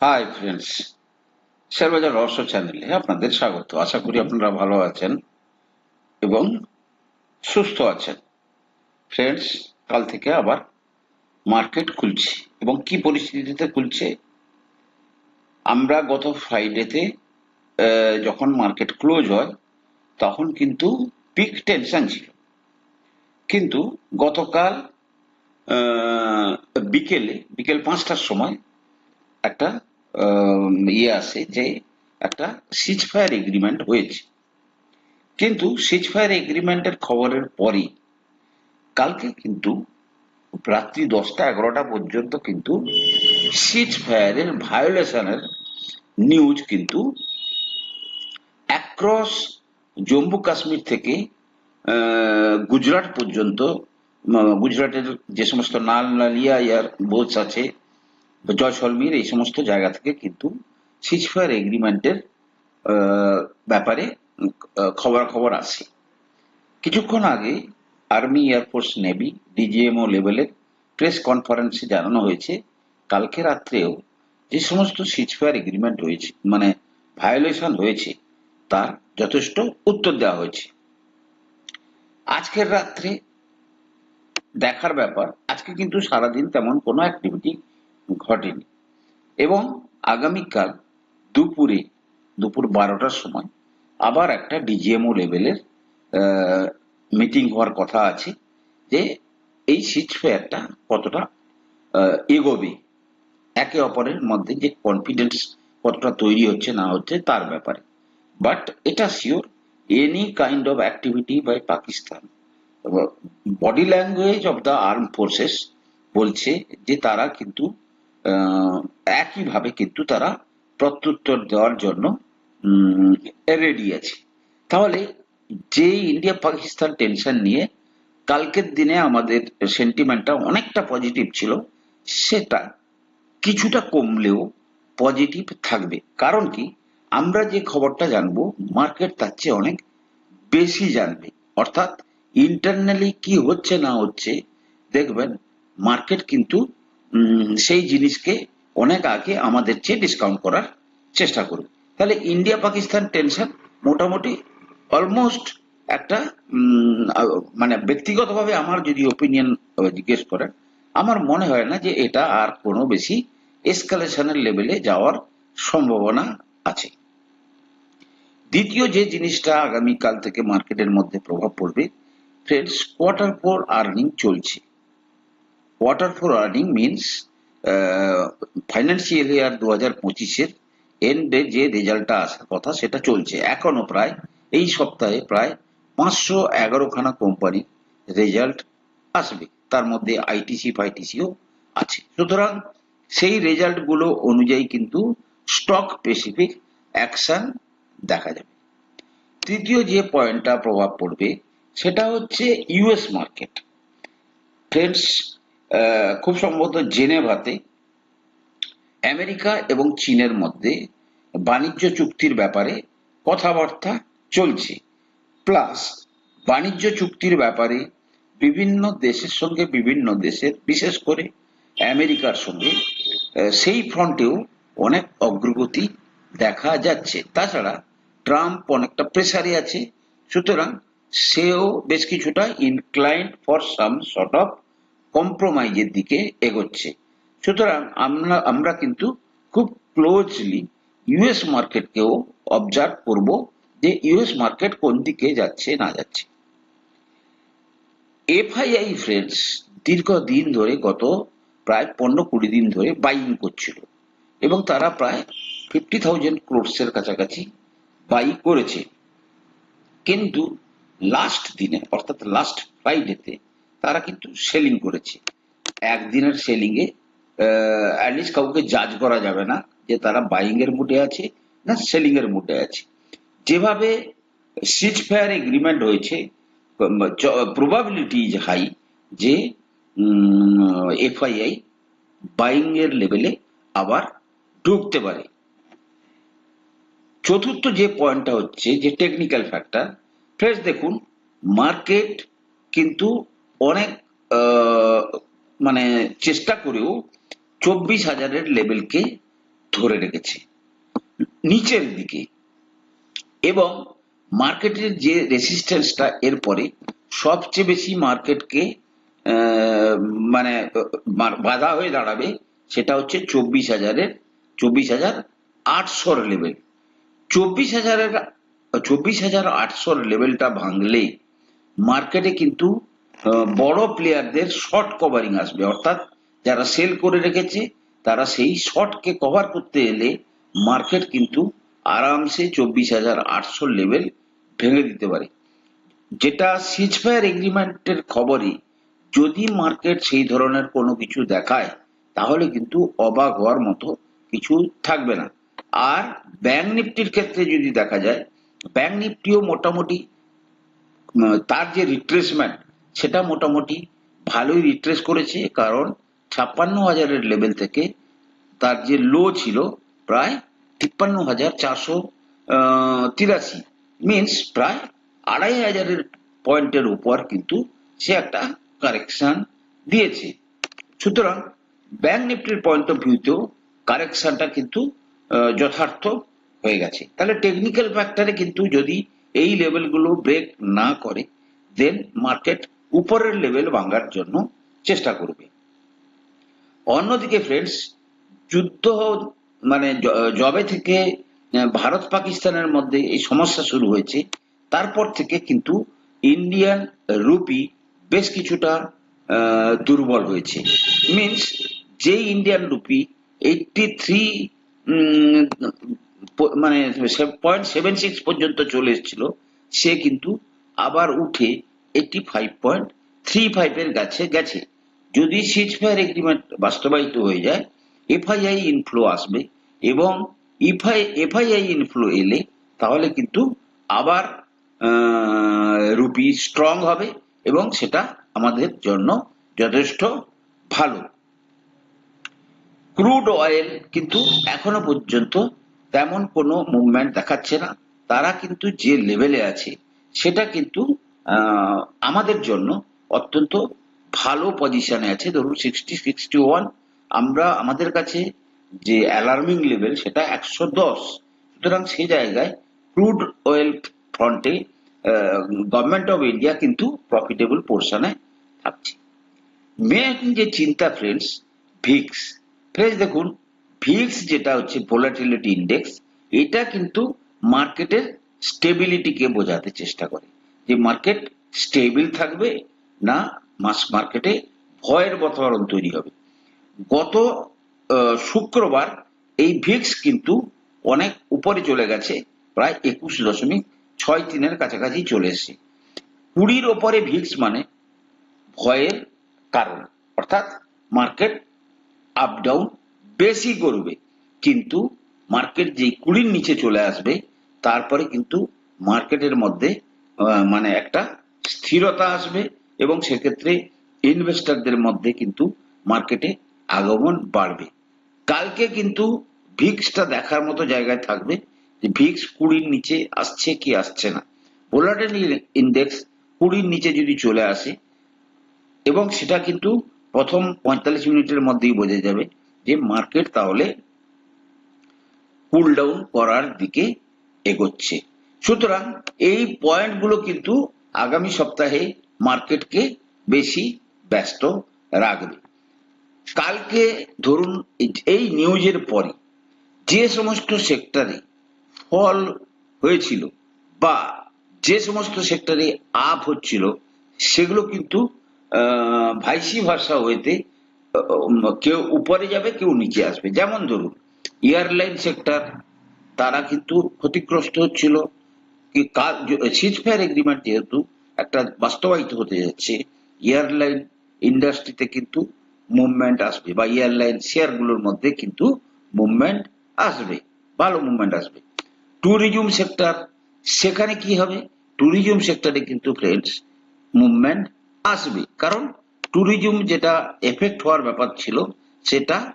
Hi friends শেয়ারবাজার রহস্য চ্যানেলে আপনাদের স্বাগত। আশা করি আপনারা ভালো আছেন এবং সুস্থ আছেন। ফ্রেন্ডস কাল থেকে আবার মার্কেট খুলছে এবং কি পরিস্থিতিতে খুলছে? আমরা গত ফ্রাইডেতে যখন মার্কেট ক্লোজ হয়, তখন কিন্তু পিক টেনশন ছিল। কিন্তু গতকাল বিকেলে, বিকেল পাঁচটার সময় একটা ইয়ে আসে যে একটা সিজ ফায়ার এগ্রিমেন্ট হয়েছে। কিন্তু সিজ ফায়ার এগ্রিমেন্টের খবরের পরই, কালকে কিন্তু রাত্রি দশটা এগারোটা পর্যন্ত কিন্তু সিজ ফায়ারের ভায়োলেশনের নিউজ কিন্তু অ্যাক্রস জম্মু কাশ্মীর থেকে গুজরাট পর্যন্ত গুজরাটের যে সমস্ত নাল নালিয়া ইয়ার বোলস আছে জয়সলমীর এই সমস্ত জায়গা থেকে কিন্তু সিজফায়ার এগ্রিমেন্টের ব্যাপারে খবর খবর আসে। কিছুক্ষণ আগে army air force navy DGMO level press কনফারেন্সে জানানো হয়েছে, কালকে রাত্রেও যে সমস্ত সিজফায়ার এগ্রিমেন্ট হয়েছে মানে ভায়োলেশন হয়েছে, তার যথেষ্ট উত্তর দেওয়া হয়েছে। আজকের রাত্রে দেখার ব্যাপার, আজকে কিন্তু সারাদিন তেমন কোনো অ্যাক্টিভিটি ঘটেনি। এবং আগামীকাল দুপুরে, দুপুর বারোটার সময় আবার একটা ডিজিএমও লেভেলের মিটিং হওয়ার কথা আছে যে এই সিজ ফেয়ারটা কতটা এগোবে। একে অপরের মধ্যে যে কনফিডেন্স কতটা তৈরি হচ্ছে না হচ্ছে তার ব্যাপারে। বাট এটা sure any kind of activity by Pakistan body language of the arm forces বলছে যে তারা কিন্তু একইভাবে কিন্তু তারা প্রত্যুত্তর দেওয়ার জন্য রেডি আছে। তাহলে যে ইন্ডিয়া পাকিস্তান টেনশন নিয়ে কালকের দিনে আমাদের সেন্টিমেন্টটা অনেকটা পজিটিভ ছিল, সেটা কিছুটা কমলেও পজিটিভ থাকবে। কারণ কি? আমরা যে খবরটা জানব মার্কেট তার চেয়ে অনেক বেশি জানবে। অর্থাৎ ইন্টারনালি কি হচ্ছে না হচ্ছে, দেখবেন মার্কেট কিন্তু সেই জিনিসকে অনেক আগে আমাদের চেয়ে ডিসকাউন্ট করার চেষ্টা করবে তাহলে ইন্ডিয়া পাকিস্তান টেনশন মোটামুটি অলমোস্ট একটা মানে ব্যক্তিগতভাবে আমার যদি ওপিনিয়ন জিজ্ঞেস করেন, আমার মনে হয় না যে এটা আর কোনো বেশি এসকালেশনের লেভেলে যাওয়ার সম্ভাবনা আছে। দ্বিতীয় যে জিনিসটা আগামীকাল থেকে মার্কেটের মধ্যে প্রভাব পড়বে ফ্রেন্ডস কোয়ার্টার ফোর আর্নিং চলছে। Quarter four earning means financial year দু হাজার পঁচিশের এন্ডে যে রেজাল্টটা আসার কথা সেটা চলছে। এখনও প্রায়, এই সপ্তাহে প্রায় পাঁচশো এগারোখানা কোম্পানি রেজাল্ট আসবে। তার মধ্যে আইটিসি ফাইটিসিও আছে। সুতরাং সেই রেজাল্টগুলো অনুযায়ী কিন্তু স্টক স্পেসিফিক অ্যাকশন দেখা যাবে। তৃতীয় যে পয়েন্টটা প্রভাব পড়বে, সেটা হচ্ছে ইউএস মার্কেট ফ্রেন্ডস খুব সম্ভবত জেনেভাতে আমেরিকা এবং চীনের মধ্যে বাণিজ্য চুক্তির ব্যাপারে কথাবার্তা চলছে। প্লাস বাণিজ্য চুক্তির ব্যাপারে বিভিন্ন দেশের সঙ্গে বিভিন্ন দেশের, বিশেষ করে আমেরিকার সঙ্গে সেই ফ্রন্টেও অনেক অগ্রগতি দেখা যাচ্ছে। তাছাড়া ট্রাম্প অনেকটা প্রেসারে আছে, সুতরাং সেও বেশ কিছুটা inclined for some sort of কম্প্রোমাইজের দিকে এগোচ্ছে। সুতরাং আমরা আমরা কিন্তু খুব ক্লোজলি ইউএস মার্কেটকেও অবজার্ভ করব যে ইউএস মার্কেট কোন দিকে যাচ্ছে, না যাচ্ছে। এফআইআই ফ্রেন্ডস দীর্ঘদিন ধরে গত প্রায় পনেরো কুড়ি দিন ধরে বাইং করছিল এবং তারা প্রায় ফিফটি থাউজেন্ড ক্রোডসের কাছাকাছি বাই করেছে। কিন্তু লাস্ট দিনে, অর্থাৎ লাস্ট ফ্রাইডেতে তারা কিন্তু সেলিং করেছে। একদিনের সেলিং এ অ্যাটলিস্ট কাউকে জাজ করা যাবে না যে তারা বাইং এর মুডে আছে না সেলিং এর মুডে আছে। যেভাবে সিজ ফায়ার এগ্রিমেন্ট হয়েছে প্রবাবিলিটি ইজ হাই যে এফআইআই বাইং এর লেভেলে আবার ঢুকতে পারে। চতুর্থ যে পয়েন্টটা হচ্ছে যে টেকনিক্যাল ফ্যাক্টর ফ্রেন্ডস দেখুন মার্কেট কিন্তু অনেক মানে চেষ্টা করেও চব্বিশ হাজারের লেভেলকে ধরে রেখেছে। নিচের দিকে। এবং মার্কেটের যে রেসিস্ট্যান্সটা এরপরে সবচেয়ে বেশি মার্কেটকে মানে বাধা হয়ে দাঁড়াবে সেটা হচ্ছে চব্বিশ হাজারের, চব্বিশ হাজার আটশোর লেভেল চব্বিশ হাজারের, চব্বিশ হাজার আটশোর লেভেলটা ভাঙলে মার্কেটে কিন্তু বড় প্লেয়ারদের শর্ট কভারিং আসবে। অর্থাৎ যারা সেল করে রেখেছে, তারা সেই শর্টকে কভার করতে এলে মার্কেট কিন্তু আরামসে চব্বিশ হাজার আটশো লেভেল ভেঙে দিতে পারে। যেটা সিজফায়ার এগ্রিমেন্টের খবরে যদি মার্কেট সেই ধরনের কোনো কিছু দেখায়, তাহলে কিন্তু অবাক হওয়ার মতো কিছু থাকবে না। আর ব্যাংক নিফটির ক্ষেত্রে যদি দেখা যায় ব্যাংক নিফটিও মোটামুটি তার যে রিট্রেসমেন্ট সেটা মোটামুটি ভালোই রিট্রেস করেছে, কারণ ছাপ্পান্ন হাজারের লেভেল থেকে তার যে লো ছিল প্রায় তিপ্পান্ন হাজার চারশো তিরাশি। মিনস প্রায় আড়াই হাজারের পয়েন্টের উপর কিন্তু সে একটা কারেকশন দিয়েছে। সুতরাং ব্যাংক নিফটির পয়েন্ট অফ ভিউতেও কারেকশনটা কিন্তু যথার্থ হয়ে গেছে। তাহলে টেকনিক্যাল ফ্যাক্টরে কিন্তু যদি এই লেভেলগুলো ব্রেক না করে দেন মার্কেট উপরের লেভেল ভাঙার জন্য চেষ্টা করবে। অন্যদিকে ফ্রেন্ডস যুদ্ধ মানে জবে থেকে ভারত পাকিস্তানের মধ্যে এই সমস্যা শুরু হয়েছে। তারপর থেকে কিন্তু ইন্ডিয়ান রুপি বেশ কিছুটা দুর্বল হয়েছে। মিন্স যে ইন্ডিয়ান রুপি এইটটি থ্রি মানে পয়েন্ট সেভেন সিক্স পর্যন্ত চলে এসেছিল, সে কিন্তু আবার উঠে এইটটি ফাইভ পয়েন্ট থ্রি ফাইভের কাছে গেছে। যদি সিজ ফায়ার এগ্রিমেন্ট বাস্তবায়িত হয়ে যায় এফআইআই ইনফ্লো আসবে এবং ইফআই এফআইআই ইনফ্লো এলে তাহলে কিন্তু আবার রুপি স্ট্রং হবে এবং সেটা আমাদের জন্য যথেষ্ট ভালো। ক্রুড অয়েল কিন্তু এখনও পর্যন্ত তেমন কোনো মুভমেন্ট দেখাচ্ছে না। তারা কিন্তু যে লেভেলে আছে, সেটা কিন্তু আমাদের জন্য অত্যন্ত ভালো পজিশনে আছে। ধরুন সিক্সটি সিক্সটি ওয়ান আমরা আমাদের কাছে যে অ্যালার্মিং লেভেল সেটা একশো দশ। সুতরাং সেই জায়গায় ক্রুড অয়েল ফ্রন্টে গভর্নমেন্ট অফ ইন্ডিয়া কিন্তু প্রফিটেবল পোর্শনে থাকছে। মেন যে চিন্তা ফ্রেন্ডস ভিক্স ফ্রেন্ডস দেখুন ভিক্স যেটা হচ্ছে ভোলাটিলিটি ইন্ডেক্স এটা কিন্তু মার্কেটের স্টেবিলিটিকে বোঝাতে চেষ্টা করে। যে মার্কেট স্টেবিল থাকবে না মাস মার্কেটে ভয়ের বাতাবরণ তৈরি হবে। গত শুক্রবার এই ভিক্স কিন্তু অনেক উপরে চলে গেছে, প্রায় একুশ দশমিক ছয় তিনের কাছাকাছি চলে এসেছে। কুড়ির ওপরে ভিক্স মানে ভয়ের কারণ, অর্থাৎ মার্কেট আপ ডাউন বেশি করবে, কিন্তু মার্কেট যেই কুড়ির নিচে চলে আসবে, তারপরে কিন্তু মার্কেটের মধ্যে মানে একটা স্থিরতা আসবে এবং সেক্ষেত্রে ইনভেস্টারদের মধ্যে কিন্তু মার্কেটে আগমন বাড়বে। কালকে কিন্তু ভিক্সটা দেখার মতো জায়গায় থাকবে যে ভিক্স কুড়ির নিচে আসছে কি আসছে না। ভোলাটাইল ইন্ডেক্স কুড়ির নিচে যদি চলে আসে এবং সেটা কিন্তু প্রথম পঁয়তাল্লিশ মিনিটের মধ্যেই বোঝা যাবে যে মার্কেট তাহলে কুল ডাউন করার দিকে এগোচ্ছে। সুতরাং এই পয়েন্টগুলো কিন্তু আগামী সপ্তাহে মার্কেটকে বেশি ব্যস্ত রাখবে। কালকে ধরুন এই- নিউজের পরে যে সমস্ত সেক্টরে ফল হয়েছিল বা যে সমস্ত সেক্টরে আপ হচ্ছিল, সেগুলো কিন্তু ভাইসি ভাষা হইতে কেউ উপরে যাবে, কেউ নিচে আসবে। যেমন ধরুন এয়ারলাইন সেক্টর তারা কিন্তু ক্ষতিগ্রস্ত হচ্ছিল। কি সিজফায়ার এগ্রিমেন্ট যেহেতু একটা বাস্তবায়িত হতে যাচ্ছে এয়ারলাইন ইন্ডাস্ট্রিতে কিন্তু মুভমেন্ট আসবে বা এয়ারলাইন শেয়ারগুলোর মধ্যে কিন্তু মুভমেন্ট আসবে, ভালো মুভমেন্ট আসবে। ট্যুরিজম সেক্টর সেখানে কি হবে? ট্যুরিজম সেক্টরে কিন্তু ফ্রেন্ডস মুভমেন্ট আসবে। কারণ ট্যুরিজম যেটা এফেক্ট হওয়ার ব্যাপার ছিল, সেটা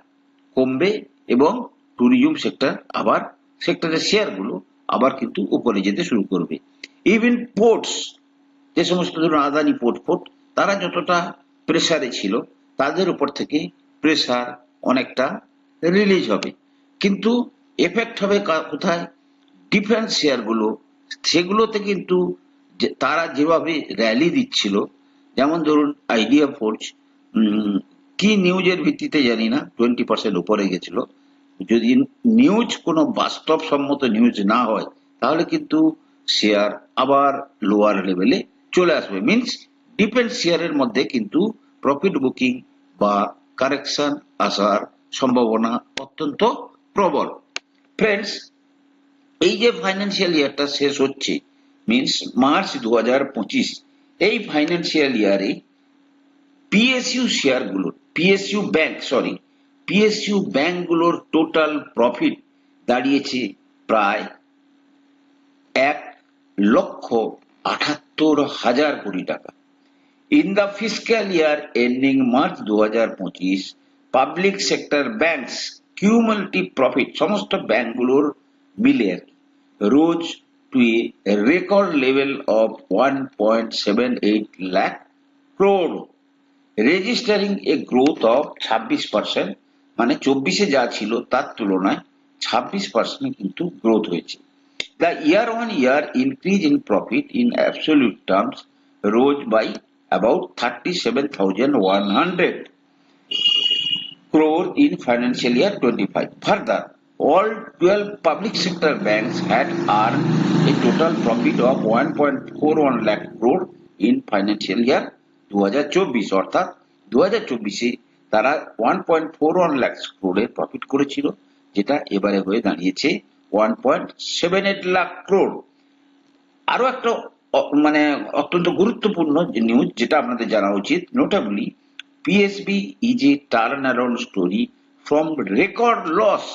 কমবে এবং ট্যুরিজম সেক্টর আবার সেক্টরের শেয়ারগুলো আবার কিন্তু উপরে যেতে শুরু করবে। ইভেন পোর্টস যে সমস্ত ধরুন আদানি পোর্ট ফোর্ট তারা যতটা প্রেসারে ছিল, তাদের উপর থেকে প্রেসার অনেকটা রিলিজ হবে। কিন্তু এফেক্ট হবে কোথায়? ডিফেন্স শেয়ারগুলো সেগুলোতে কিন্তু তারা যেভাবে র্যালি দিচ্ছিল, যেমন ধরুন আইডিয়া ফোর্স কি নিউজের ভিত্তিতে জানি না টোয়েন্টি পার্সেন্ট উপরে গেছিল যদি নিউজ কোনো বাস্তবসম্মত নিউজ না হয়, তাহলে কিন্তু শেয়ার আবার লোয়ার লেভেলে চলে আসবে। মিনস ডিফেন্স শেয়ারের মধ্যে কিন্তু প্রফিট বুকিং বা কারেকশন আসার সম্ভাবনা অত্যন্ত প্রবল। ফ্রেন্ডস এই যে ফাইন্যান্সিয়াল ইয়ারটা শেষ হচ্ছে মিনস মার্চ দু হাজার পঁচিশ, এই ফাইন্যান্সিয়াল ইয়ারে পিএসইউ শেয়ারগুলোর পিএসইউ ব্যাংক সরি পিএসইউ ব্যাংকগুলোর টোটাল প্রফিট দাঁড়িয়েছে প্রায় এক লক্ষ আটাত্তর হাজার কোটি টাকা। In the fiscal year ending March দু হাজার পঁচিশ public sector banks cumulative profit সমস্ত ব্যাংকগুলোর মিলে আর কি। Rose to a record level of one point seven eight lakh crore registering a growth of ছাব্বিশ পার্সেন্ট মানে চব্বিশে যা ছিল তার তুলনায় ছাব্বিশ পার্সেন্ট কিন্তু গ্রোথ হয়েছে। The year one year increase in profit in absolute terms rose by about thirty seven thousand one hundred crore in financial year twenty five further all twelve public sector bank had R a total profit of one point four one lakh crore in financial year দু হাজার চব্বিশ অর্থাৎ দু হাজার চব্বিশে তারা 1.41 লাখ ক্রোড়ের profit করেছিল, যেটা এবারে হয়ে দাঁড়িয়েছে 1.78 লাখ ক্রোড় আরও একটা মানে অত্যন্ত গুরুত্বপূর্ণ নিউজ যেটা আপনাদের জানা উচিত notably PSB is turn around story from record loss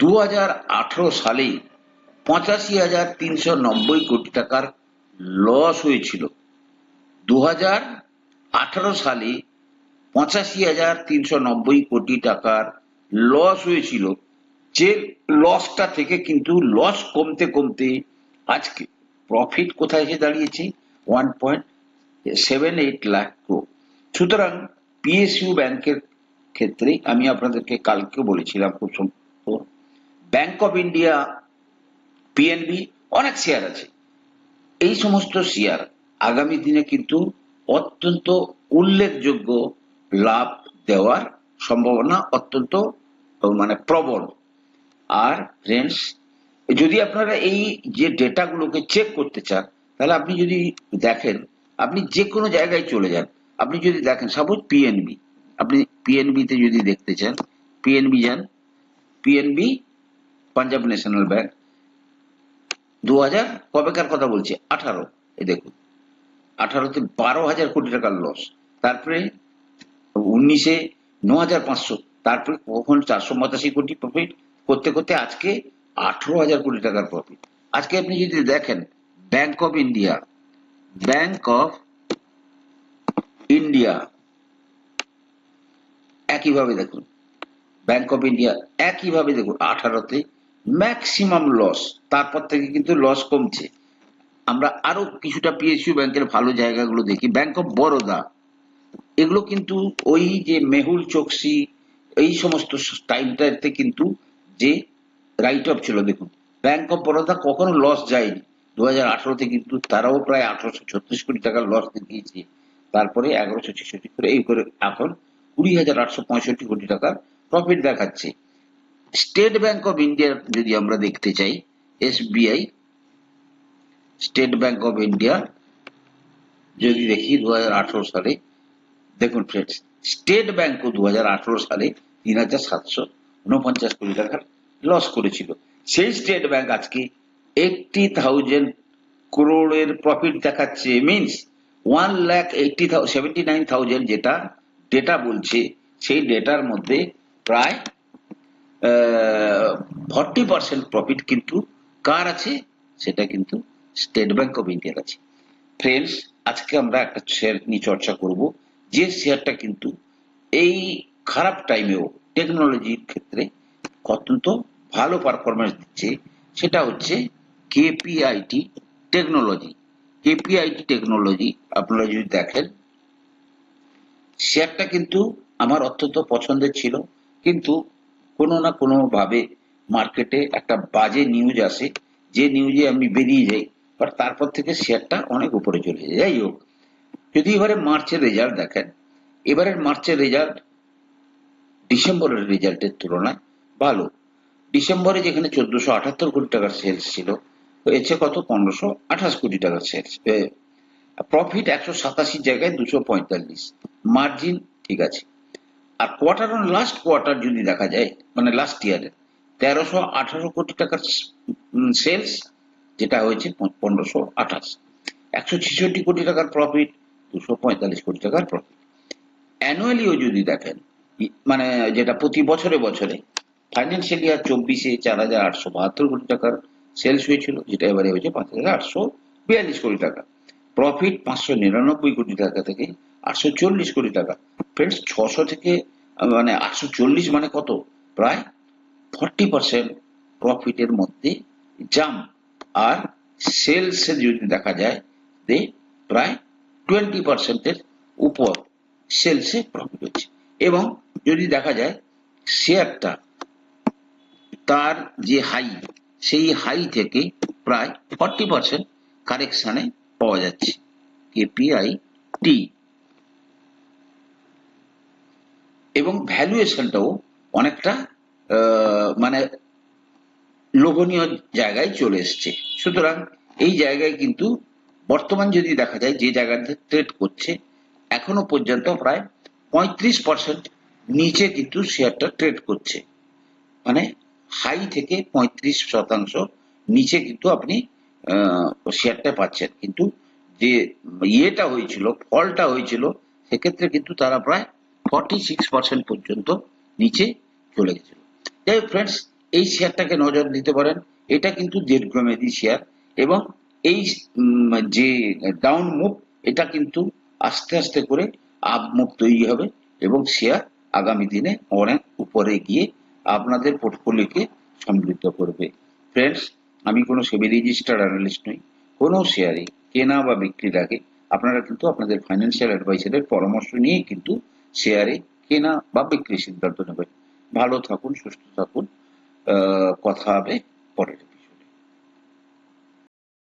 দু হাজার আঠারো সালে পঁচাশি হাজার তিনশো নব্বই কোটি টাকার লস হয়েছিল। দু সালে পঁচাশি হাজার তিনশো নব্বই কোটি টাকার লস হয়েছিল। যে লসটা থেকে কিন্তু লস কমতে কমতে আজকে প্রফিট কোথায় এসে দাঁড়িয়েছে? One point seven eight lakh crore সুতরাং পিএসইউ ব্যাংকের ক্ষেত্রে আমি আপনাদেরকে কালকে বলেছিলাম খুব সম্ভব ব্যাংক অফ ইন্ডিয়া পিএনবি অনেক শেয়ার আছে। এই সমস্ত শেয়ার আগামী দিনে কিন্তু অত্যন্ত উল্লেখযোগ্য লাভ দেওয়ার সম্ভাবনা অত্যন্ত মানে প্রবল। আর ফ্রেন্ডস যদি আপনারা এই যে ডেটাগুলোকে চেক করতে চান, তাহলে আপনি যদি দেখেন, আপনি যে কোনো জায়গায় চলে যান। আপনি যদি দেখেন সাপোজ পিএনবি আপনি পিএনবি তে যদি দেখতে চান পিএনবি যান পিএনবি পাঞ্জাব ন্যাশনাল ব্যাংক দু হাজার কবেকার কথা বলছি? আঠারো, এই দেখুন। আঠারোতে বারো হাজার কোটি টাকার লস তারপরে উনিশে ন হাজার পাঁচশো, তারপরে কখন চারশো পঁচাশি কোটি প্রফিট করতে করতে আজকে আঠারো হাজার কোটি টাকার প্রফিট আজকে আপনি যদি দেখেন Bank of India Bank of India একইভাবে দেখুন ব্যাংক অফ ইন্ডিয়া একইভাবে দেখুন, আঠারোতে ম্যাক্সিমাম লস তারপর থেকে কিন্তু লস কমছে। আমরা আরও কিছুটা পিএসইউ ব্যাংকের ভালো জায়গাগুলো দেখি। ব্যাংক অফ বরোদা এগুলো কিন্তু ওই যে মেহুল চোকসি, এই সমস্ত টাইমটাতে কিন্তু যে রাইট অফ ছিল, দেখুন ব্যাংক অফ বরোদা কখনো লস যায়নি। দু হাজার আঠারোতে কিন্তু তারাও প্রায় আঠারোশো ছত্রিশ কোটি টাকার লস দেখিয়েছে। তারপরে এগারোশো ছেষট্টি করে এই করে এখন কুড়ি হাজার আটশো পঁয়ষট্টি কোটি টাকার প্রফিট দেখাচ্ছে। স্টেট ব্যাংক অফ ইন্ডিয়া যদি আমরা দেখতে চাই S SBI State Bank of India যদি দেখি দু হাজার আঠারো সালে দেখুন ফ্রেন্ডস স্টেট ব্যাংকও দু সালে তিন হাজার সাতশো উনপঞ্চাশ কোটি টাকার লস করেছিল। সেই স্টেট ব্যাংক আজকে এইটটি থাউজেন্ড করোড়ের প্রফিট দেখাচ্ছে। Means one lakh eighty seventy nine thousand যেটা ডেটা বলছে, সেই ডেটার মধ্যে প্রায় ফর্টি পার্সেন্ট প্রফিট কিন্তু কার আছে? সেটা কিন্তু স্টেট ব্যাংক অফ ইন্ডিয়ার আছে। ফ্রেন্ডস আজকে আমরা একটা শেয়ার নিয়ে চর্চা করব। যে শেয়ারটা কিন্তু এই খারাপ টাইমেও টেকনোলজির ক্ষেত্রে অত্যন্ত ভালো পারফরমেন্স দিচ্ছে, সেটা হচ্ছে কেপিআইটি টেকনোলজি কেপিআইটি টেকনোলজি আপনারা যদি দেখেন, শেয়ারটা কিন্তু আমার অত্যন্ত পছন্দের ছিল, কিন্তু কোনো না কোনো ভাবে মার্কেটে একটা বাজে নিউজ আসে, যে নিউজে আমি বেরিয়ে যাই বাট তারপর থেকে শেয়ারটা অনেক উপরে চলে যায়। যাই হোক যদি এবারে মার্চের রেজাল্ট দেখেন, এবারের মার্চের রেজাল্ট ডিসেম্বরের রেজাল্টের তুলনায় ভালো। ডিসেম্বরে যেখানে চোদ্দশো আঠাত্তর কোটি টাকার সেলস ছিল হয়েছে কত? পনেরোশো আঠাশ কোটি টাকার সেলস প্রফিট একশো সাতাশি জায়গায় দুশো পঁয়তাল্লিশ। মার্জিন ঠিক আছে। আর কোয়ার্টার অন লাস্ট কোয়ার্টার যদি দেখা যায় মানে লাস্ট ইয়ারের তেরোশো আঠারো কোটি টাকার সেলস যেটা হয়েছে পনেরোশো আঠাশ। একশো ছেষট্টি কোটি টাকার প্রফিট দুশো পঁয়তাল্লিশ কোটি টাকার প্রফিট অ্যানুয়ালিও যদি দেখেন মানে যেটা প্রতি বছরে বছরে ফাইন্যান্সিয়াল ইয়ার চব্বিশে চার হাজার আটশো বাহাত্তর কোটি টাকার সেলস হয়েছিল, যেটা এবারে হয়েছে পাঁচ হাজার আটশো বিয়াল্লিশ কোটি টাকা। প্রফিট পাঁচশো নিরানব্বই কোটি টাকা থেকে আটশো চল্লিশ কোটি টাকা। ফ্রেন্ডস ছশো থেকে মানে আটশো চল্লিশ মানে কত? প্রায় ফর্টি পার্সেন্ট প্রফিটের মধ্যে জাম্প আর সেলসে যদি দেখা যায় যে প্রায় টোয়েন্টি পার্সেন্টের উপর সেলসে প্রফিট হচ্ছে। এবং যদি দেখা যায় শেয়ারটা তার যে হাই সেই হাই থেকে প্রায় ফর্টি পার্সেন্ট কারেকশনে পাওয়া যাচ্ছে। কেপিআই টি এবং ভ্যালুয়েশনটাও অনেকটা মানে লোভনীয় জায়গায় চলে এসছে। সুতরাং এই জায়গায় কিন্তু বর্তমান যদি দেখা যায় যে জায়গাতে ট্রেড করছে, এখনও পর্যন্ত প্রায় পঁয়ত্রিশ পার্সেন্ট নিচে কিন্তু শেয়ারটা ট্রেড করছে। মানে হাই থেকে পঁয়ত্রিশ শতাংশ নিচে কিন্তু আপনি শেয়ারটা পাচ্ছেন। কিন্তু যে ইয়েটা হয়েছিল, ফলটা হয়েছিল, সেক্ষেত্রে কিন্তু তারা প্রায় ফর্টি সিক্স পার্সেন্ট পর্যন্ত নিচে চলে গেছিল। যাই হোক ফ্রেন্ডস এই শেয়ারটাকে নজর দিতে পারেন। এটা কিন্তু দীর্ঘমেয়াদী শেয়ার এবং এই যে ডাউন মুভ এটা কিন্তু আস্তে আস্তে করে আপ মুভ তৈরি হবে এবং শেয়ার আগামী দিনে অনেক উপরে গিয়ে আপনাদের পোর্টফোলিওকে সমৃদ্ধ করবে। ফ্রেন্ডস আমি কোনো সেবি রেজিস্টার্ড অ্যানালিস্ট নই, কোনো শেয়ারে কেনা বা বিক্রির আগে আপনারা কিন্তু আপনাদের ফাইন্যান্সিয়াল অ্যাডভাইসারের পরামর্শ নিয়ে কিন্তু শেয়ারে কেনা বা বিক্রির সিদ্ধান্ত নেবেন। ভালো থাকুন, সুস্থ থাকুন কথা হবে পরের